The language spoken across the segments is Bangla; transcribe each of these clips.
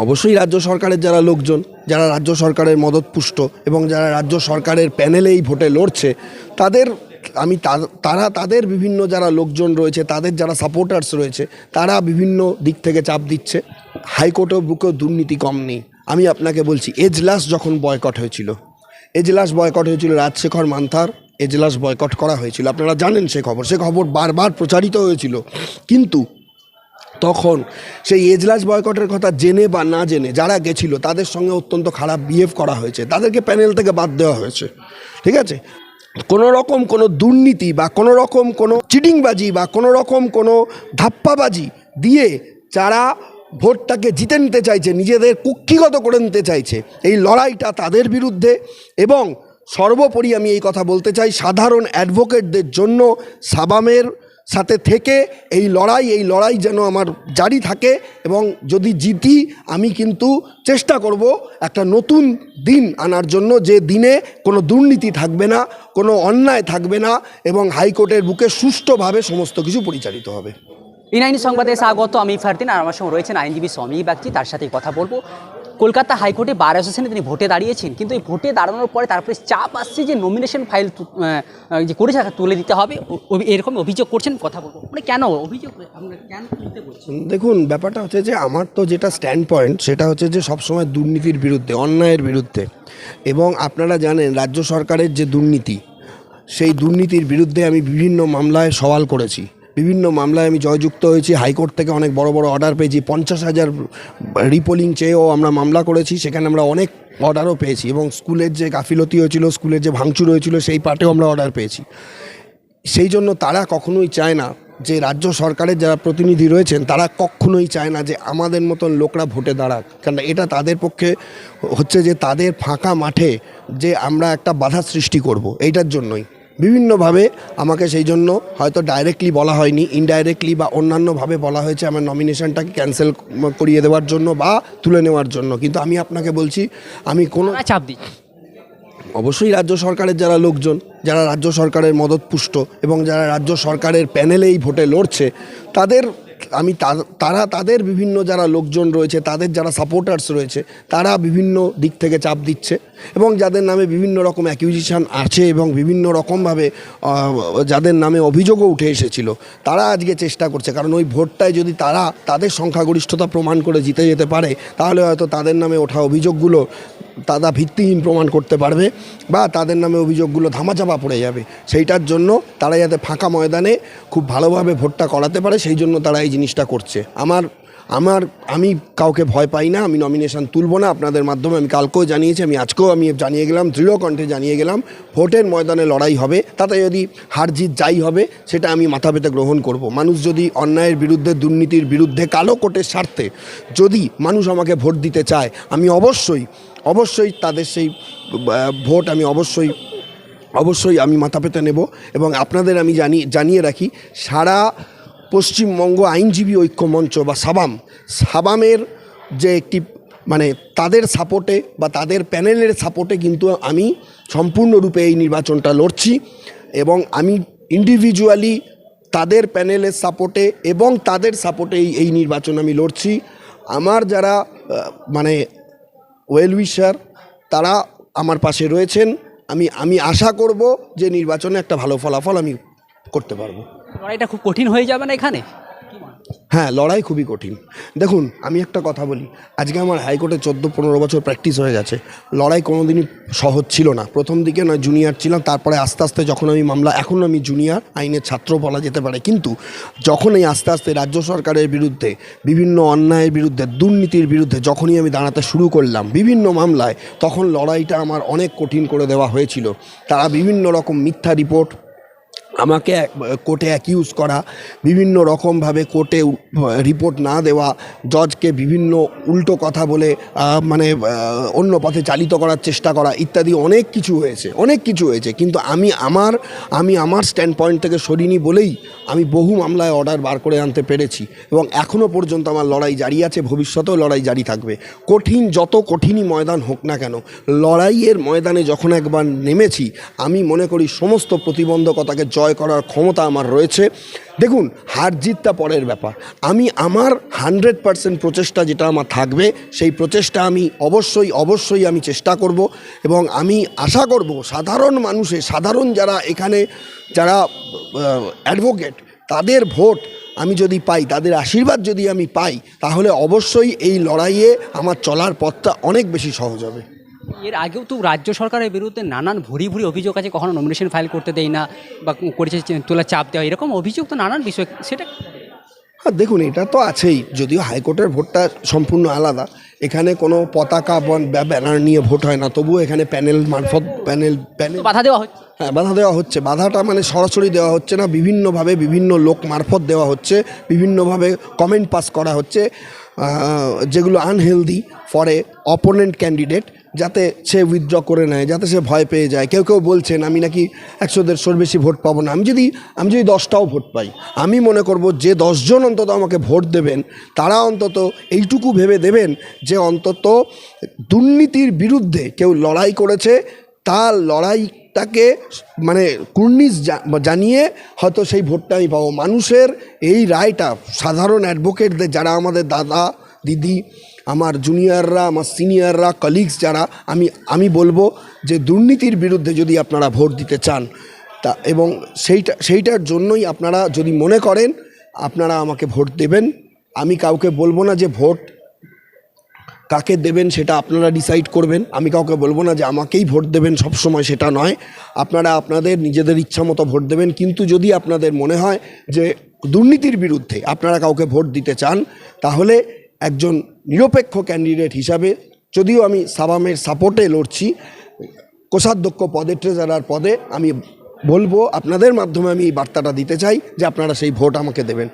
অবশ্যই রাজ্য সরকারের যারা লোকজন, যারা রাজ্য সরকারের মদতপুষ্ট এবং যারা রাজ্য সরকারের প্যানেলে এই ভোটে লড়ছে, তাদের, আমি তারা, তাদের বিভিন্ন যারা লোকজন রয়েছে, তাদের যারা সাপোর্টার্স রয়েছে, তারা বিভিন্ন দিক থেকে চাপ দিচ্ছে। হাইকোর্টেও বুকেও দুর্নীতি কম নেই। আমি আপনাকে বলছি, এজলাস যখন বয়কট হয়েছিল, এজলাস বয়কট হয়েছিল রাজশেখর মান্থার, এজলাস বয়কট করা হয়েছিল। আপনারা জানেন সে খবর। সে খবর বারবার প্রচারিত হয়েছিল। কিন্তু তখন সেই এজলাস বয়কটের কথা জেনে বা না জেনে যারা গেছিল, তাদের সঙ্গে অত্যন্ত খারাপ বিহেভ করা হয়েছে। তাদেরকে প্যানেল থেকে বাদ দেওয়া হয়েছে। ঠিক আছে? কোনো রকম কোনো দুর্নীতি বা কোনো রকম কোনো চিটিংবাজি বা কোনো রকম কোনো ধাপ্পাবাজি দিয়ে যারা ভোটটাকে জিতে নিতে চাইছে, নিজেদের কুক্ষিগত করে নিতে চাইছে, এই লড়াইটা তাদের বিরুদ্ধে। এবং সর্বোপরি আমি এই কথা বলতে চাই, সাধারণ অ্যাডভোকেটদের জন্য সাবামের সাথে থেকে এই লড়াই এই লড়াই যেন আমার জারি থাকে এবং যদি জিতি, আমি কিন্তু চেষ্টা করব একটা নতুন দিন আনার জন্য যে দিনে কোনো দুর্নীতি থাকবে না, কোনো অন্যায় থাকবে না এবং হাইকোর্টের বুকে সুষ্ঠুভাবে সমস্ত কিছু পরিচালিত হবে। ইনাইনি সংবাদে স্বাগত, আমি ফারদিন আর আমার সঙ্গে রয়েছেন আইনজীবী স্বামী বাগচি, তার সাথে কথা বলব। কলকাতা হাইকোর্টে বার অ্যাসোসিয়েশনে তিনি ভোটে দাঁড়িয়েছেন। কিন্তু এই ভোটে দাঁড়ানোর পরে তারপরে চাপ আসছে যে নমিনেশন ফাইল যে করেছে তুলে দিতে হবে। এরকম অভিযোগ করছেন, কথা বলব। মানে কেন অভিযোগ কেন তুলতে বলছেন? দেখুন, ব্যাপারটা হচ্ছে যে আমার তো যেটা স্ট্যান্ড পয়েন্ট সেটা হচ্ছে যে সবসময় দুর্নীতির বিরুদ্ধে, অন্যায়ের বিরুদ্ধে। এবং আপনারা জানেন, রাজ্য সরকারের যে দুর্নীতি, সেই দুর্নীতির বিরুদ্ধে আমি বিভিন্ন মামলায় সওয়াল করেছি। বিভিন্ন মামলায় আমি জয়যুক্ত হয়েছি। হাইকোর্ট থেকে অনেক বড় বড় অর্ডার পেয়েছি। পঞ্চাশ হাজার রিপোলিং চেয়েও আমরা মামলা করেছি। সেখানে আমরা অনেক অর্ডারও পেয়েছি এবং স্কুলের যে গাফিলতি হয়েছিল, স্কুলের যে ভাঙচুর হয়েছিল, সেই পার্টেও আমরা অর্ডার পেয়েছি। সেই জন্য তারা কখনোই চায় না যে রাজ্য সরকারের যারা প্রতিনিধি রয়েছেন, তারা কখনোই চায় না যে আমাদের মতন লোকরা ভোটে দাঁড়াক। কারণ এটা তাদের পক্ষে হচ্ছে যে তাদের ফাঁকা মাঠে যে আমরা একটা বাধা সৃষ্টি করব, এইটার জন্যই। বিভিন্নভাবে আমাকে সেই জন্য হয়তো ডাইরেক্টলি বলা হয়নি ইনডাইরেক্টলি বা অন্যান্যভাবে বলা হয়েছে আমার নমিনেশনটাকে ক্যান্সেল করিয়ে দেওয়ার জন্য বা তুলে নেওয়ার জন্য। কিন্তু আমি আপনাকে বলছি আমি কোনো চাপ দিই অবশ্যই রাজ্য সরকারের যারা লোকজন যারা রাজ্য সরকারের মদত পুষ্ট এবং যারা রাজ্য সরকারের প্যানেলে এই ভোটে লড়ছে তাদের আমি তারা তাদের বিভিন্ন যারা লোকজন রয়েছে, তাদের যারা সাপোর্টার্স রয়েছে, তারা বিভিন্ন দিক থেকে চাপ দিচ্ছে এবং যাদের নামে বিভিন্ন রকম অ্যাকিউজিশন আছে এবং বিভিন্ন রকমভাবে যাদের নামে অভিযোগও উঠে এসেছিল, তারা আজকে চেষ্টা করছে। কারণ ওই ভোটটায় যদি তারা তাদের সংখ্যাগরিষ্ঠতা প্রমাণ করে জিতে যেতে পারে, তাহলে হয়তো তাদের নামে ওঠা অভিযোগগুলো তারা ভিত্তিহীন প্রমাণ করতে পারবে বা তাদের নামে অভিযোগগুলো ধামাচাপা পড়ে যাবে। সেইটার জন্য তারা যাতে ফাঁকা ময়দানে খুব ভালোভাবে ভোটটা করাতে পারে, সেই জন্য তারা এই জিনিসটা করছে। আমার আমার, আমি কাউকে ভয় পাই না, আমি নমিনেশন তুলব না, আপনাদের মাধ্যমে আমি কালকেও জানিয়েছি, আমি আজকেও আমি জানিয়ে গেলাম, দৃঢ় কণ্ঠে জানিয়ে গেলাম, ভোটের ময়দানে লড়াই হবে, তাতে যদি হার জিত যাই হবে, সেটা আমি মাথা পেতে গ্রহণ করব। মানুষ যদি অন্যায়ের বিরুদ্ধে, দুর্নীতির বিরুদ্ধে কালো কোটের স্বার্থে যদি মানুষ আমাকে ভোট দিতে চায়, আমি অবশ্যই অবশ্যই তাদের সেই ভোট আমি অবশ্যই অবশ্যই আমি মাথা পেতে নেব এবং আপনাদের আমি জানি, জানিয়ে রাখি, সারা পশ্চিমবঙ্গ আইনজীবী ঐক্য মঞ্চ বা সাবাম, সাবামের যে একটি মানে তাদের সাপোর্টে বা তাদের প্যানেলের সাপোর্টে কিন্তু আমি সম্পূর্ণরূপে এই নির্বাচনটা লড়ছি এবং আমি ইন্ডিভিজুয়ালি তাদের প্যানেলের সাপোর্টে এবং তাদের সাপোর্টে এই নির্বাচন আমি লড়ছি। আমার যারা মানে ওয়েল উইশার তারা আমার পাশে রয়েছেন। আমি আমি আশা করব যে নির্বাচনে একটা ভালো ফলাফল আমি করতে পারব। লড়াইটা খুব কঠিন হয়ে যাবে না এখানে? হ্যাঁ লড়াই খুবই কঠিন। দেখুন, আমি একটা কথা বলি। আজকে আমার হাইকোর্টে চোদ্দ পনেরো বছর প্র্যাকটিস হয়ে গেছে। লড়াই কোনোদিনই সহজ ছিল না। প্রথম দিকে নয় জুনিয়র ছিলাম, তারপরে আস্তে আস্তে যখন আমি মামলা, এখন আমি জুনিয়র আইনের ছাত্র বলা যেতে পারে। কিন্তু যখন এই আস্তে আস্তে রাজ্য সরকারের বিরুদ্ধে, বিভিন্ন অন্যায়ের বিরুদ্ধে, দুর্নীতির বিরুদ্ধে যখনই আমি দাঁড়াতে শুরু করলাম, বিভিন্ন মামলায়, তখন লড়াইটা আমার অনেক কঠিন করে দেওয়া হয়েছিল। তারা বিভিন্ন রকম মিথ্যা রিপোর্ট আমাকে কোর্টে অ্যাকিউজ করা, বিভিন্ন রকমভাবে কোর্টে রিপোর্ট না দেওয়া জজকে বিভিন্ন উল্টো কথা বলে মানে অন্য পথে চালিত করার চেষ্টা করা ইত্যাদি অনেক কিছু হয়েছে, অনেক কিছু হয়েছে। কিন্তু আমি আমার আমি আমার স্ট্যান্ড পয়েন্ট থেকে সরিনি বলেই আমি বহু মামলায় অর্ডার বার করে আনতে পেরেছি এবং এখনও পর্যন্ত আমার লড়াই জারি আছে, ভবিষ্যতেও লড়াই জারি থাকবে। কঠিন, যত কঠিনই ময়দান হোক না কেন, লড়াইয়ের ময়দানে যখন একবার নেমেছি, আমি মনে করি সমস্ত প্রতিবন্ধকতাকে জয় করার ক্ষমতা আমার রয়েছে। দেখুন, হার জিতটা পরের ব্যাপার। আমি আমার হান্ড্রেড পার্সেন্ট প্রচেষ্টা যেটা আমার থাকবে, সেই প্রচেষ্টা আমি অবশ্যই অবশ্যই আমি চেষ্টা করব এবং আমি আশা করব সাধারণ মানুষে, সাধারণ যারা এখানে, যারা অ্যাডভোকেট তাদের ভোট আমি যদি পাই, তাদের আশীর্বাদ যদি আমি পাই, তাহলে অবশ্যই এই লড়াইয়ে আমার চলার পথটা অনেক বেশি সহজ হবে। এর আগেও তো রাজ্য সরকারের বিরুদ্ধে নানান ভুরি ভুরি অভিযোগ আছে কখনো নমিনেশন ফাইল করতে দেয় না বা করেছে তোলা চাপ দেওয়া এরকম অভিযোগ তো নানান বিষয় সেটা হ্যাঁ দেখুন এটা তো আছেই যদিও হাইকোর্টের ভোটটা সম্পূর্ণ আলাদা এখানে কোনো পতাকা বা ব্যানার নিয়ে ভোট হয় না তবুও এখানে প্যানেল মারফত প্যানেল প্যানেল বাধা দেওয়া হচ্ছে? হ্যাঁ বাধা দেওয়া হচ্ছে বাধাটা মানে সরাসরি দেওয়া হচ্ছে না বিভিন্নভাবে বিভিন্ন লোক মারফত দেওয়া হচ্ছে বিভিন্নভাবে কমেন্ট পাস করা হচ্ছে যেগুলো unhealthy for a opponent candidate যাতে সে উইথড্র করে নেয়, যাতে সে ভয় পেয়ে যায়। কেউ কেউ বলছেন, আমি নাকি একশো দেড়শোর বেশি ভোট পাবো না। আমি যদি আমি যদি দশটাও ভোট পাই, আমি মনে করব যে দশজন অন্তত আমাকে ভোট দেবেন, তারা অন্তত এইটুকু ভেবে দেবেন যে অন্তত দুর্নীতির বিরুদ্ধে কেউ লড়াই করেছে, তার লড়াইটাকে মানে কুর্নিশ জানিয়ে হয়তো সেই ভোটটা আমি পাবো। মানুষের এই রায়টা, সাধারণ অ্যাডভোকেটদের যারা আমাদের দাদা, দিদি আমার জুনিয়ররা আমার সিনিয়ররা কলিগস যারা, আমি আমি বলব যে দুর্নীতির বিরুদ্ধে যদি আপনারা ভোট দিতে চান, তা এবং সেইটা, সেইটার জন্যই আপনারা যদি মনে করেন, আপনারা আমাকে ভোট দেবেন। আমি কাউকে বলব না যে ভোট কাকে দেবেন সেটা আপনারা ডিসাইড করবেন। আমি কাউকে বলব না যে আমাকেই ভোট দেবেন সব সময় সেটা নয়। আপনারা আপনাদের নিজেদের ইচ্ছা মতো ভোট দেবেন। কিন্তু যদি আপনাদের মনে হয় যে দুর্নীতির বিরুদ্ধে আপনারা কাউকে ভোট দিতে চান, তাহলে একজন নিরপেক্ষ ক্যান্ডিডেট হিসাবে যদিও আমি সাবামের সাপোর্টে লড়ছি, কোষাধ্যক্ষ পদে ট্রেজারার পদে, আমি বলব আপনাদের মাধ্যমে আমি এই বার্তাটা দিতে চাই যে আপনারা সেই ভোট আমাকে দেবেন।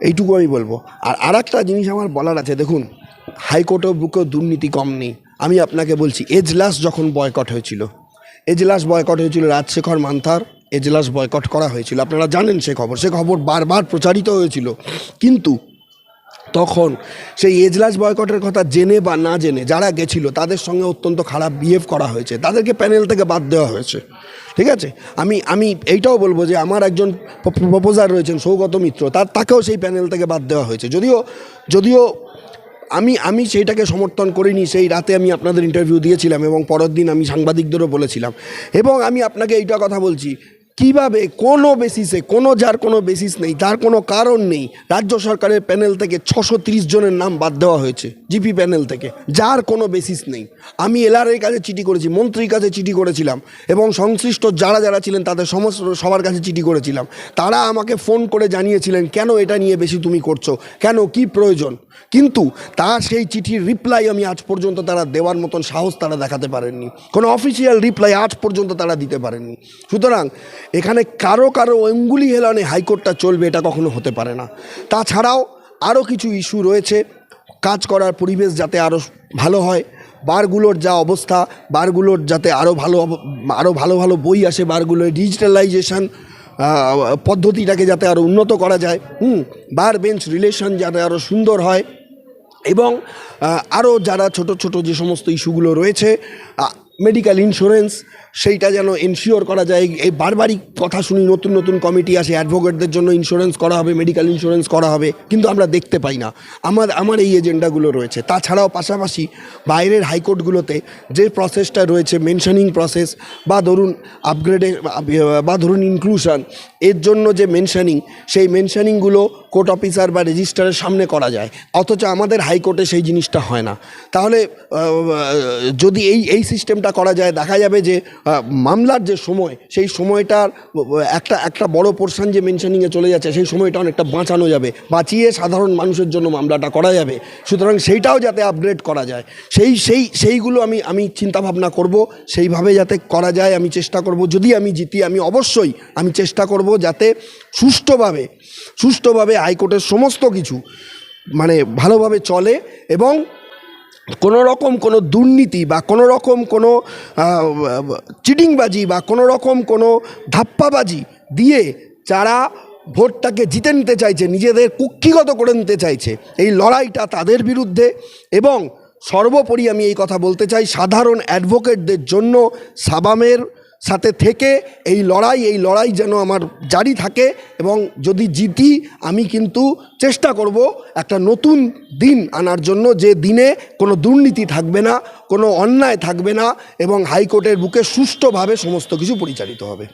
এইটুকু আমি বলব। আর আর একটা জিনিস আমার বলার আছে, দেখুন হাইকোর্টেও বুকেও দুর্নীতি কম নেই। আমি আপনাকে বলছি, এজলাস যখন বয়কট হয়েছিল, এজলাস বয়কট হয়েছিল রাজশেখর মান্থার, এজলাস বয়কট করা হয়েছিল। আপনারা জানেন সে খবর সে খবর বারবার প্রচারিত হয়েছিল। কিন্তু তখন সেই এজলাস বয়কটের কথা জেনে বা না জেনে যারা গেছিল, তাদের সঙ্গে অত্যন্ত খারাপ বিহেভ করা হয়েছে। তাদেরকে প্যানেল থেকে বাদ দেওয়া হয়েছে। ঠিক আছে? আমি আমি এইটাও বলব যে আমার একজন প্রপোজার রয়েছেন, সৌগত মিত্র, তার, তাকেও সেই প্যানেল থেকে বাদ দেওয়া হয়েছে। যদিও যদিও আমি আমি সেইটাকে সমর্থন করিনি, সেই রাতে আমি আপনাদের ইন্টারভিউ দিয়েছিলাম এবং পরের দিন আমি সাংবাদিকদেরও বলেছিলাম। এবং আমি আপনাকে এইটা কথা বলছি কীভাবে, কোনো বেসিসে কোনো যার কোনো বেসিস নেই, তার কোনো কারণ নেই, রাজ্য সরকারের প্যানেল থেকে ছশো তিরিশ জনের নাম বাদ দেওয়া হয়েছে জিপি প্যানেল থেকে, যার কোনো বেসিস নেই। আমি এলআরের কাছে চিঠি করেছি, মন্ত্রীর কাছে চিঠি করেছিলাম, এবং সংশ্লিষ্ট যারা যারা ছিলেন, তাদের সমস্ত, সবার কাছে চিঠি করেছিলাম। তারা আমাকে ফোন করে জানিয়েছিলেন, কেন এটা নিয়ে বেশি তুমি করছ? কেন? কি প্রয়োজন? কিন্তু তার সেই চিঠির রিপ্লাই আমি আজ পর্যন্ত তারা দেওয়ার মতন সাহস তারা দেখাতে পারেননি। কোনো অফিসিয়াল রিপ্লাই আজ পর্যন্ত তারা দিতে পারেননি। সুতরাং এখানে কারও কারও অঙ্গুলি হেলানে হাইকোর্টটা চলবে এটা কখনো হতে পারে না। তাছাড়াও আরও কিছু ইস্যু রয়েছে, কাজ করার পরিবেশ যাতে আরও ভালো হয়, বারগুলোর যা অবস্থা, বারগুলোর যাতে আরও ভালো আরও ভালো ভালো বই আসে বারগুলোর ডিজিটালাইজেশন পদ্ধতিটাকে যাতে আরও উন্নত করা যায়, হুম, বার বেঞ্চ রিলেশন যাতে আরও সুন্দর হয় এবং আরও যারা ছোট ছোট যে সমস্ত ইস্যুগুলো রয়েছে মেডিকেল ইন্স্যুরেন্স সেইটা যেন এনশিওর করা যায়। এই বারবারই কথা শুনি, নতুন নতুন কমিটি আসে অ্যাডভোকেটদের জন্য ইন্স্যুরেন্স করা হবে মেডিকেল ইন্স্যুরেন্স করা হবে, কিন্তু আমরা দেখতে পাই না। আমার আমার এই এজেন্ডাগুলো রয়েছে। তাছাড়াও পাশাপাশি বাইরের হাইকোর্টগুলোতে যে প্রসেসটা রয়েছে মেনশনিং প্রসেস বা ধরুন আপগ্রেডে বা ধরুন ইনক্লুশন এর জন্য যে মেনশনিং সেই মেনশনিংগুলো কোর্ট অফিসার বা রেজিস্ট্রারের সামনে করা যায়। অথচ আমাদের হাইকোর্টে সেই জিনিসটা হয় না। তাহলে যদি এই এই সিস্টেমটা করা যায়, দেখা যাবে যে মামলার যে সময়, সেই সময়টার একটা একটা বড় পোর্শন যে মেনশনিংয়ে চলে যাচ্ছে, সেই সময়টা অনেকটা বাঁচানো যাবে, বাঁচিয়ে সাধারণ মানুষের জন্য মামলাটা করা যাবে। সুতরাং সেইটাও যাতে আপগ্রেড করা যায়। সেই সেই, সেইগুলো আমি আমি চিন্তাভাবনা করব, সেইভাবে যাতে করা যায়, আমি চেষ্টা করব। যদি আমি জিতি, আমি অবশ্যই, আমি চেষ্টা করব যাতে সুষ্ঠুভাবে সুষ্ঠুভাবে হাইকোর্টের সমস্ত কিছু মানে ভালোভাবে চলে এবং কোনো রকম কোনো দুর্নীতি বা কোনো রকম কোনো চিটিংবাজি বা কোনো রকম কোনো ধাপ্পাবাজি দিয়ে যারা ভোটটাকে জিতে নিতে চাইছে, নিজেদের কুক্ষিগত করে নিতে চাইছে, এই লড়াইটা তাদের বিরুদ্ধে এবং সর্বোপরি আমি এই কথা বলতে চাই, সাধারণ অ্যাডভোকেটদের জন্য সাবামের সাথে থেকে এই লড়াই এই লড়াই যেন আমার জারি থাকে এবং যদি জিতি, আমি কিন্তু চেষ্টা করব একটা নতুন দিন আনার জন্য যে দিনে কোনো দুর্নীতি থাকবে না, কোনো অন্যায় থাকবে না এবং হাইকোর্টের বুকে সুষ্ঠুভাবে সমস্ত কিছু পরিচালিত হবে।